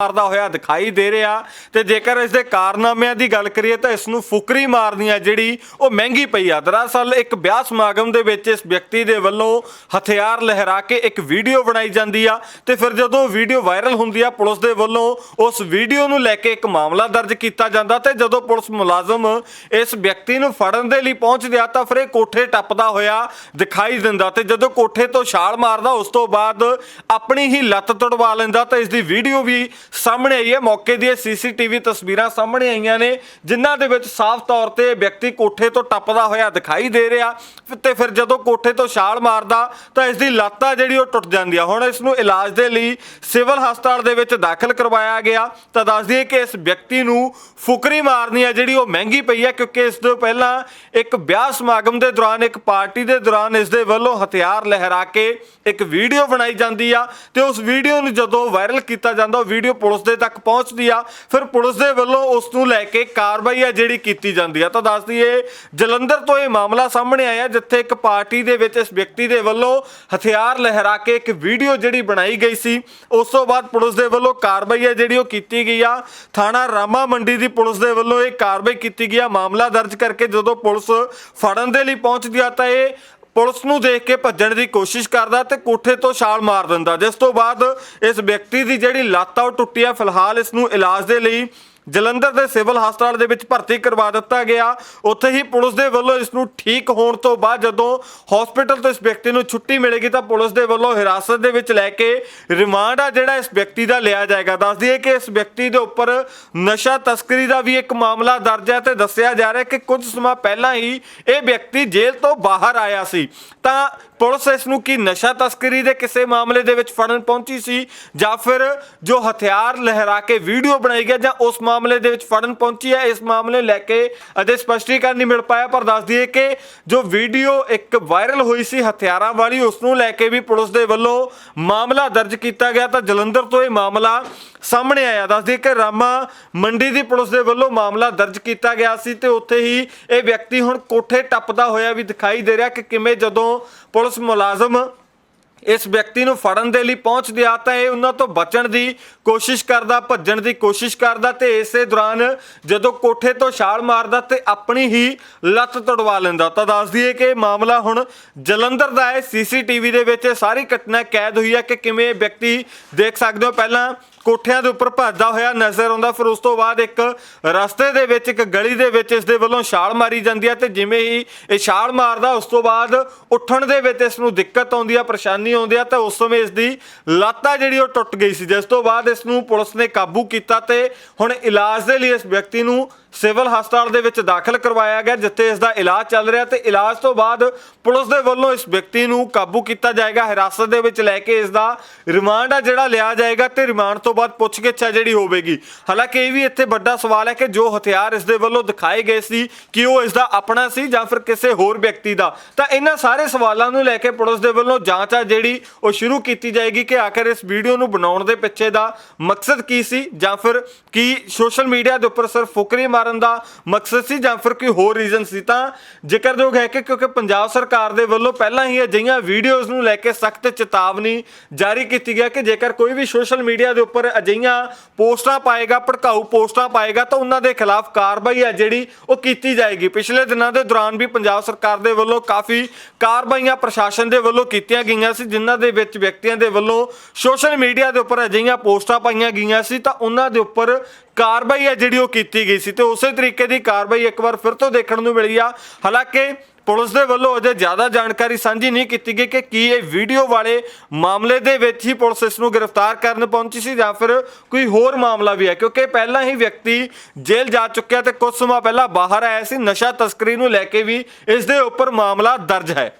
ਮਾਰਦਾ ਹੋਇਆ ਦਿਖਾਈ ਦੇ ਰਿਹਾ ਤੇ ਜੇਕਰ ਇਸ ਦੇ ਕਾਰਨਾਮਿਆਂ ਦੀ ਗੱਲ ਕਰੀਏ ਤਾਂ ਇਸ ਨੂੰ ਫੁਕਰੀ ਮਾਰਨੀ ਆ ਜਿਹੜੀ ਉਹ ਮਹਿੰਗੀ ਪਈ ਆ। ਦਰਅਸਲ ਇੱਕ ਵਿਆਹ ਸਮਾਗਮ ਦੇ ਵਿੱਚ ਇਸ ਵਿਅਕਤੀ ਦੇ ਵੱਲੋਂ ਹਥਿਆਰ ਲਹਿਰਾ ਕੇ ਇੱਕ ਵੀਡੀਓ ਬਣਾਈ ਜਾਂਦੀ ਆ ਤੇ ਫਿਰ ਜਦੋਂ ਵੀਡੀਓ ਵਾਇਰਲ ਹੁੰਦੀ ਆ, ਪੁਲਿਸ ਦੇ ਵੱਲੋਂ ਉਸ ਵੀਡੀਓ ਨੂੰ ਲੈ ਕੇ ਇੱਕ ਮਾਮਲਾ ਦਰਜ ਕੀਤਾ ਜਾਂਦਾ ਤੇ ਜਦੋਂ ਪੁਲਿਸ ਮੁਲਾਜ਼ਮ ਇਸ ਵਿਅਕਤੀ ਨੂੰ ਫੜਨ ਦੇ ਲਈ ਪਹੁੰਚਦੇ ਆ ਤਾਂ ਫਿਰ ਇਹ ਕੋਠੇ ਟੱਪਦਾ ਹੋਇਆ ਦਿਖਾਈ ਦਿੰਦਾ ਤੇ ਜਦੋਂ ਕੋਠੇ ਤੋਂ ਛਾਲ ਮਾਰਦਾ ਉਸ ਤੋਂ ਬਾਅਦ ਆਪਣੀ ਹੀ ਲੱਤ ਤੜਵਾ ਲੈਂਦਾ ਤਾਂ ਇਸ ਦੀ ਵੀਡੀਓ ਵੀ ਸਾਹਮਣੇ ਆਈ ਹੈ। ਮੌਕੇ ਦੀਆਂ ਸੀਸੀਟੀਵੀ ਤਸਵੀਰਾਂ ਸਾਹਮਣੇ ਆਈਆਂ ਨੇ, ਜਿਨ੍ਹਾਂ ਦੇ ਵਿੱਚ ਸਾਫ਼ ਤੌਰ ਤੇ ਵਿਅਕਤੀ ਕੋਠੇ ਤੋਂ ਟੱਪਦਾ ਹੋਇਆ ਦਿਖਾਈ ਦੇ ਰਿਹਾ। ਤੇ ਫਿਰ ਜਦੋਂ ਕੋਠੇ ਤੋਂ ਛਾਲ ਮਾਰਦਾ, ਤਾਂ ਇਸ ਦੀ ਲੱਤ ਆ ਜਿਹੜੀ ਉਹ ਟੁੱਟ ਜਾਂਦੀ ਆ ਹੁਣ ਇਸ ਨੂੰ ਇਲਾਜ ਦੇ ਲਈ ਸਿਵਲ ਹਸਪਤਾਲ ਦੇ ਵਿੱਚ ਦਾਖਲ ਕਰਵਾਇਆ ਗਿਆ। ਤਾਂ ਦੱਸ ਦਈਏ ਕਿ ਇਸ ਵਿਅਕਤੀ ਨੂੰ ਫੁਕਰੀ ਮਾਰਨੀ ਆ, ਜਿਹੜੀ ਉਹ ਮਹਿੰਗੀ ਪਈ ਹੈ ਕਿਉਂਕਿ ਇਸ ਤੋਂ ਪਹਿਲਾਂ ਇੱਕ ਵਿਆਹ ਸਮਾਗਮ ਦੇ ਦੌਰਾਨ, ਇੱਕ ਪਾਰਟੀ ਦੇ ਦੌਰਾਨ ਇਸ ਦੇ ਵੱਲੋਂ ਹਥਿਆਰ ਲਹਿਰਾ ਕੇ ਇੱਕ ਵੀਡੀਓ ਬਣਾਈ ਜਾਂਦੀ ਆ। ਤੇ ਉਸ ਵੀਡੀਓ ਨੂੰ ਜਦੋਂ ਵਾਇਰਲ ਕੀਤਾ ਜਾਂਦਾ, ਉਹ ਵੀਡੀਓ ਪੁਲਿਸ ਦੇ ਤੱਕ ਪਹੁੰਚਦੀ ਆ, ਫਿਰ ਪੁਲਿਸ ਦੇ ਵੱਲੋਂ ਉਸ ਨੂੰ ਲੈ ਕੇ ਕਾਰਵਾਈ ਆ ਜਿਹੜੀ ਕੀਤੀ ਜਾਂਦੀ ਆ। ਤਾਂ ਦੱਸ ਦਈਏ, ਜਲੰਧਰ ਤੋਂ ਇਹ ਮਾਮਲਾ ਸਾਹਮਣੇ ਆਇਆ, ਜਿੱਥੇ ਇੱਕ ਪਾਰਟੀ ਦੇ ਵਿੱਚ ਇਸ ਵਿਅਕਤੀ ਦੇ ਵੱਲੋਂ ਹਥਿਆਰ ਲਹਿਰਾ ਕੇ ਇੱਕ ਵੀਡੀਓ ਜਿਹੜੀ ਬਣਾਈ ਗਈ ਸੀ, ਉਸ ਤੋਂ ਬਾਅਦ ਪੁਲਿਸ ਦੇ ਵੱਲੋਂ ਕਾਰਵਾਈ ਆ ਜਿਹੜੀ ਉਹ ਕੀਤੀ ਗਈ ਆ। ਥਾਣਾ ਰਾਮਾ ਮੰਡੀ ਦੀ ਪੁਲਿਸ ਦੇ ਵੱਲੋਂ ਇਹ ਕਾਰਵਾਈ ਕੀਤੀ ਗਈ ਆ। ਮਾਮਲਾ ਦਰਜ ਕਰਕੇ ਜਦੋਂ ਪੁਲਿਸ ਫੜਨ ਦੇ ਲਈ ਪਹੁੰਚਦੀ ਆ, ਤਾਂ ਇਹ ਪੁਲਿਸ ਨੂੰ ਦੇਖ ਕੇ ਭੱਜਣ ਦੀ ਕੋਸ਼ਿਸ਼ ਕਰਦਾ ਤੇ ਕੋਠੇ ਤੋਂ ਛਾਲ ਮਾਰ ਦਿੰਦਾ। ਜਿਸ ਤੋਂ ਬਾਅਦ ਇਸ ਵਿਅਕਤੀ ਦੀ ਜਿਹੜੀ ਲੱਤ ਆ, ਉਹ ਟੁੱਟੀ ਆ। ਫਿਲਹਾਲ ਇਸ ਨੂੰ ਇਲਾਜ ਦੇ ਲਈ ਜਲੰਧਰ ਦੇ ਸਿਵਲ ਹਸਪਤਾਲ ਦੇ ਵਿੱਚ ਭਰਤੀ ਕਰਵਾ ਦਿੱਤਾ ਗਿਆ। ਉੱਥੇ ਹੀ ਪੁਲਿਸ ਦੇ ਵੱਲੋਂ ਇਸ ਨੂੰ ਠੀਕ ਹੋਣ ਤੋਂ ਬਾਅਦ ਜਦੋਂ ਹਸਪੀਟਲ ਤੋਂ ਇਸ ਵਿਅਕਤੀ ਨੂੰ ਛੁੱਟੀ ਮਿਲੇਗੀ ਤਾਂ ਪੁਲਿਸ ਦੇ ਵੱਲੋਂ ਹਿਰਾਸਤ ਦੇ ਵਿੱਚ ਲੈ ਕੇ ਰਿਮਾਂਡ ਆ ਜਿਹੜਾ ਇਸ ਵਿਅਕਤੀ ਦਾ ਲਿਆ ਜਾਏਗਾ। ਦੱਸ ਦਈਏ ਕਿ ਇਸ ਵਿਅਕਤੀ ਦੇ ਉੱਪਰ ਨਸ਼ਾ ਤਸਕਰੀ ਦਾ ਵੀ ਇੱਕ ਮਾਮਲਾ ਦਰਜ ਹੈ ਤੇ ਦੱਸਿਆ ਜਾ ਰਿਹਾ ਕਿ ਕੁਝ ਸਮਾਂ ਪਹਿਲਾਂ ਹੀ ਇਹ ਵਿਅਕਤੀ ਜੇਲ੍ਹ ਤੋਂ ਬਾਹਰ ਆਇਆ ਸੀ। ਤਾਂ ਪੁਲਿਸ ਇਸ ਨੂੰ ਕੀ ਨਸ਼ਾ ਤਸਕਰੀ ਦੇ ਕਿਸੇ ਮਾਮਲੇ ਦੇ ਵਿੱਚ ਫੜਨ ਪਹੁੰਚੀ ਸੀ ਜਾਂ ਫਿਰ ਜੋ ਹਥਿਆਰ ਲਹਿਰਾ ਕੇ ਵੀਡੀਓ ਬਣਾਈ ਗਿਆ ਜਾਂ ਉਸ ਮਾਮਲੇ ਦੇ ਵਿੱਚ ਫੜਨ ਪਹੁੰਚੀ ਹੈ, ਇਸ ਮਾਮਲੇ ਲੈ ਕੇ ਅਜੇ ਸਪਸ਼ਟੀਕਰਨ ਨਹੀਂ ਮਿਲ ਪਾਇਆ, ਪਰ ਦੱਸ ਦਈਏ ਕਿ ਜੋ ਵੀਡੀਓ ਇੱਕ ਵਾਇਰਲ ਹੋਈ ਸੀ ਹਥਿਆਰਾਂ ਵਾਲੀ, ਉਸ ਨੂੰ ਲੈ ਕੇ ਵੀ ਪੁਲਿਸ ਦੇ ਵੱਲੋਂ ਮਾਮਲਾ ਦਰਜ ਕੀਤਾ ਗਿਆ ਤਾਂ ਜਲੰਧਰ ਤੋਂ ਇਹ ਮਾਮਲਾ ਸਾਹਮਣੇ ਆਇਆ। ਦੱਸ ਦਈਏ ਕਿ ਰਾਮਾ ਮੰਡੀ ਦੀ ਪੁਲਿਸ ਦੇ ਵੱਲੋਂ ਮਾਮਲਾ ਦਰਜ ਕੀਤਾ ਗਿਆ ਸੀ ਤੇ ਉੱਥੇ ਹੀ ਇਹ ਵਿਅਕਤੀ ਹੁਣ ਕੋਠੇ ਟੱਪਦਾ ਹੋਇਆ ਵੀ ਦਿਖਾਈ ਦੇ ਰਿਹਾ ਕਿ ਕਿਵੇਂ ਜਦੋਂ ਪੁਲਿਸ ਮੁਲਾਜ਼ਮ ਇਸ ਵਿਅਕਤੀ ਨੂੰ ਫੜਨ ਦੇ ਲਈ ਪਹੁੰਚਦੇ ਆ ਤਾਂ ਇਹ ਉਹਨਾਂ ਤੋਂ ਬਚਣ ਦੀ ਕੋਸ਼ਿਸ਼ ਕਰਦਾ, ਭੱਜਣ ਦੀ ਕੋਸ਼ਿਸ਼ ਕਰਦਾ ਤੇ ਇਸੇ ਦੌਰਾਨ ਜਦੋਂ ਕੋਠੇ ਤੋਂ ਛਾਲ ਮਾਰਦਾ ਤੇ ਆਪਣੀ ਹੀ ਲੱਤ ਤੁੜਵਾ ਲੈਂਦਾ। ਤਾਂ ਦੱਸ ਦਈਏ ਕਿ ਇਹ ਮਾਮਲਾ ਹੁਣ ਜਲੰਧਰ ਦਾ ਹੈ। ਸੀਸੀਟੀਵੀ ਦੇ ਵਿੱਚ ਇਹ ਸਾਰੀ ਘਟਨਾ ਕੈਦ ਹੋਈ ਹੈ ਕਿ ਕਿਵੇਂ ਇਹ ਵਿਅਕਤੀ ਦੇਖ ਸਕਦੇ ਹੋ। ਪਹਿਲਾਂ ਕੋਠਿਆਂ ਦੇ ਉੱਪਰ ਭੱਜਦਾ ਹੋਇਆ ਨਜ਼ਰ ਆਉਂਦਾ। ਫਿਰ ਉਸ ਤੋਂ ਬਾਅਦ ਇੱਕ ਰਸਤੇ ਦੇ ਵਿੱਚ, ਇੱਕ ਗਲੀ ਦੇ ਵਿੱਚ ਇਸ ਦੇ ਵੱਲੋਂ ਛਾਲ ਮਾਰੀ ਜਾਂਦੀ ਹੈ ਤੇ ਜਿਵੇਂ ਹੀ ਇਹ ਛਾਲ ਮਾਰਦਾ, ਉਸ ਤੋਂ ਬਾਅਦ ਉੱਠਣ ਦੇ ਵਿੱਚ ਇਸ ਨੂੰ ਦਿੱਕਤ ਆਉਂਦੀ ਆ ਪਰੇਸ਼ਾਨੀ ਆਉਂਦੀ ਆ ਤਾਂ ਉਸ ਸਮੇਂ ਇਸ ਦੀ ਲੱਤ ਆ ਜਿਹੜੀ ਉਹ ਟੁੱਟ ਗਈ ਸੀ। ਜਿਸ ਤੋਂ ਬਾਅਦ ਇਸ ਨੂੰ ਪੁਲਿਸ ਨੇ ਕਾਬੂ ਕੀਤਾ ਤੇ ਹੁਣ ਇਲਾਜ ਦੇ ਲਈ ਇਸ ਵਿਅਕਤੀ ਨੂੰ ਸਿਵਲ ਹਸਪਤਾਲ ਦੇ ਵਿੱਚ ਦਾਖਲ ਕਰਵਾਇਆ ਗਿਆ, ਜਿੱਥੇ ਇਸ ਦਾ ਇਲਾਜ ਚੱਲ ਰਿਹਾ ਤੇ ਇਲਾਜ ਤੋਂ ਬਾਅਦ ਪੁਲਿਸ ਦੇ ਵੱਲੋਂ ਇਸ ਵਿਅਕਤੀ ਨੂੰ ਕਾਬੂ ਕੀਤਾ ਜਾਏਗਾ। ਹਿਰਾਸਤ ਦੇ ਵਿੱਚ ਲੈ ਕੇ ਇਸ ਦਾ ਰਿਮਾਂਡ ਆ ਜਿਹੜਾ ਲਿਆ ਜਾਏਗਾ ਤੇ ਰਿਮਾਂਡ ਤੋਂ ਬਾਅਦ ਪੁੱਛਗਿੱਛ ਆ ਜਿਹੜੀ ਹੋਵੇਗੀ। ਹਾਲਾਂਕਿ ਇਹ ਵੀ ਇੱਥੇ ਵੱਡਾ ਸਵਾਲ ਹੈ ਕਿ ਜੋ ਹਥਿਆਰ ਇਸ ਦੇ ਵੱਲੋਂ ਦਿਖਾਏ ਗਏ ਸੀ, ਕਿ ਉਹ ਇਸ ਦਾ ਆਪਣਾ ਸੀ ਜਾਂ ਫਿਰ ਕਿਸੇ ਹੋਰ ਵਿਅਕਤੀ ਦਾ? ਤਾਂ ਇਹਨਾਂ ਸਾਰੇ ਸਵਾਲਾਂ ਨੂੰ ਲੈ ਕੇ ਪੁਲਿਸ ਦੇ ਵੱਲੋਂ ਜਾਂਚ ਆ ਜਿਹੜੀ ਉਹ ਸ਼ੁਰੂ ਕੀਤੀ ਜਾਏਗੀ ਕਿ ਆਖਰ ਇਸ ਵੀਡੀਓ ਨੂੰ ਬਣਾਉਣ ਦੇ ਪਿੱਛੇ ਦਾ ਮਕਸਦ ਕੀ ਸੀ ਜਾਂ ਫਿਰ ਕੀ ਸੋਸ਼ਲ ਮੀਡੀਆ ਦੇ ਉੱਪਰ ਸਿਰਫ ਫੁਕਰੀ ਮਾਰਨ ਦਾ ਮਕਸਦ ਸੀ ਜਾਂ ਫਿਰ ਕੋਈ ਹੋਰ ਰੀਜ਼ਨ ਸੀ ਤਾਂ ਜ਼ਿਕਰਯੋਗ ਹੈ ਕਿ ਕਿਉਂਕਿ ਪੰਜਾਬ ਸਰਕਾਰ ਦੇ ਵੱਲੋਂ ਪਹਿਲਾਂ ਹੀ ਅਜਿਹੀਆਂ ਵੀਡੀਓਜ਼ ਨੂੰ ਲੈ ਕੇ ਸਖਤ ਚੇਤਾਵਨੀ ਜਾਰੀ ਕੀਤੀ ਗਿਆ ਕਿ ਜੇਕਰ ਕੋਈ ਵੀ ਸੋਸ਼ਲ ਮੀਡੀਆ ਦੇ ਉੱਪਰ ਅਜਿਹੀਆਂ ਪੋਸਟਾਂ ਪਾਏਗਾ, ਭੜਕਾਊ ਪੋਸਟਾਂ ਪਾਏਗਾ, ਤਾਂ ਉਹਨਾਂ ਦੇ ਖਿਲਾਫ ਕਾਰਵਾਈ ਹੈ ਜਿਹੜੀ ਉਹ ਕੀਤੀ ਜਾਏਗੀ। ਪਿਛਲੇ ਦਿਨਾਂ ਦੇ ਦੌਰਾਨ ਵੀ ਪੰਜਾਬ ਸਰਕਾਰ ਦੇ ਵੱਲੋਂ ਕਾਫੀ ਕਾਰਵਾਈਆਂ ਪ੍ਰਸ਼ਾਸਨ ਦੇ ਵੱਲੋਂ ਕੀਤੀਆਂ ਗਈਆਂ ਸੀ, ਜਿਨ੍ਹਾਂ ਦੇ ਵਿੱਚ ਵਿਅਕਤੀਆਂ ਦੇ ਵੱਲੋਂ ਸੋਸ਼ਲ ਮੀਡੀਆ ਦੇ ਉੱਪਰ ਅਜਿਹੀਆਂ ਪੋਸਟਾਂ ਪਾਈਆਂ ਗਈਆਂ ਸੀ, ਤਾਂ ਉਹਨਾਂ ਦੇ ਉੱਪਰ ਕਾਰਵਾਈ ਹੈ ਜਿਹੜੀ ਉਹ ਕੀਤੀ ਗਈ ਸੀ ਤੇ ਉਸੇ ਤਰੀਕੇ ਦੀ ਕਾਰਵਾਈ ਇੱਕ ਵਾਰ ਫਿਰ ਤੋਂ ਦੇਖਣ ਨੂੰ ਮਿਲੀ ਆ। ਹਾਲਾਂਕਿ ਪੁਲਿਸ ਦੇ ਵੱਲੋਂ ਅਜੇ ਜ਼ਿਆਦਾ ਜਾਣਕਾਰੀ ਸਾਂਝੀ ਨਹੀਂ ਕੀਤੀ ਗਈ ਕਿ ਕੀ ਇਹ ਵੀਡੀਓ ਵਾਲੇ ਮਾਮਲੇ ਦੇ ਵਿੱਚ ਹੀ ਪੁਲਿਸ ਇਸ ਨੂੰ ਗ੍ਰਿਫਤਾਰ ਕਰਨ ਪਹੁੰਚੀ ਸੀ ਜਾਂ ਫਿਰ ਕੋਈ ਹੋਰ ਮਾਮਲਾ ਵੀ ਹੈ, ਕਿਉਂਕਿ ਪਹਿਲਾਂ ਹੀ ਵਿਅਕਤੀ ਜੇਲ੍ਹ ਜਾ ਚੁੱਕਿਆ ਤੇ ਕੁਝ ਸਮਾਂ ਪਹਿਲਾਂ ਬਾਹਰ ਆਇਆ ਸੀ। ਨਸ਼ਾ ਤਸਕਰੀ ਨੂੰ ਲੈ ਕੇ ਵੀ ਇਸ ਦੇ ਉੱਪਰ ਮਾਮਲਾ ਦਰਜ ਹੈ।